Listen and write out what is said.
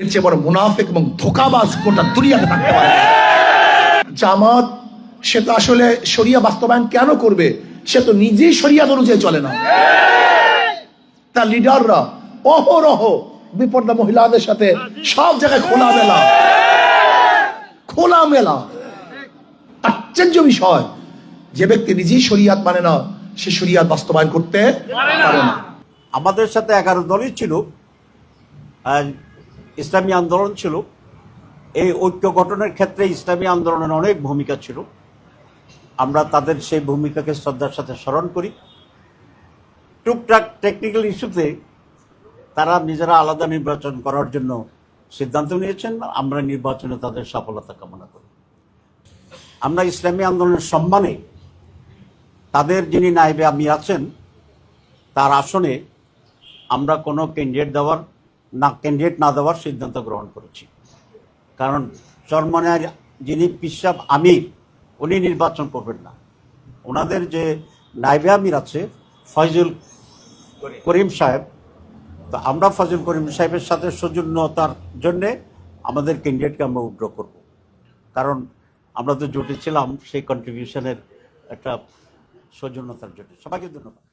এর চেয়ে বড় মুনাফেক এবং ধোকাবাজ দুনিয়াতে থাকতে পারে। জামাত, সে তো আসলে শরিয়া বাস্তবায়ন কেন করবে? সে তো নিজেই অনুযায়ী চলে না। তার লিডাররা অহরহ মহিলাদের সাথে সব জায়গায় খোলা মেলা খোলা মেলা আশ্চর্য বিষয়। যে ব্যক্তি নিজেই শরিয়াত মানে না, সে শরিয়াত বাস্তবায়ন করতে পারে না। আমাদের সাথে এগারো দলই ছিল। ইসলামী আন্দোলন ছিল। এই ঐক্য গঠনের ক্ষেত্রে ইসলামী আন্দোলনের অনেক ভূমিকা ছিল। আমরা তাদের সেই ভূমিকাকে শ্রদ্ধার সাথে স্মরণ করি। টুকটাক টেকনিক্যাল ইস্যুতে তারা নিজেরা আলাদা নির্বাচন করার জন্য সিদ্ধান্ত নিয়েছেন। আমরা নির্বাচনে তাদের সফলতা কামনা করি। আমরা ইসলামী আন্দোলনের সম্মানে তাদের যিনি নাইবে আমি আছেন, তার আসনে আমরা কোনো ক্যান্ডিডেট দেওয়ার না ক্যান্ডিডেট না দেওয়ার সিদ্ধান্ত গ্রহণ করেছি। কারণ চরমনের যিনি পিসাব আমির, উনি নির্বাচন করবেন না। ওনাদের যে নাইবে আমির আছে, ফয়জুল করিম সাহেব, তো আমরা ফজল করিম সাহেবের সাথে সৌজন্যতার জন্যে আমাদের ক্যান্ডিডেটকে আমরা উগ্র করব। কারণ আমরা তো জুটেছিলাম সেই কন্ট্রিবিউশনের একটা সৌজন্যতার জন্য। সবাইকে ধন্যবাদ।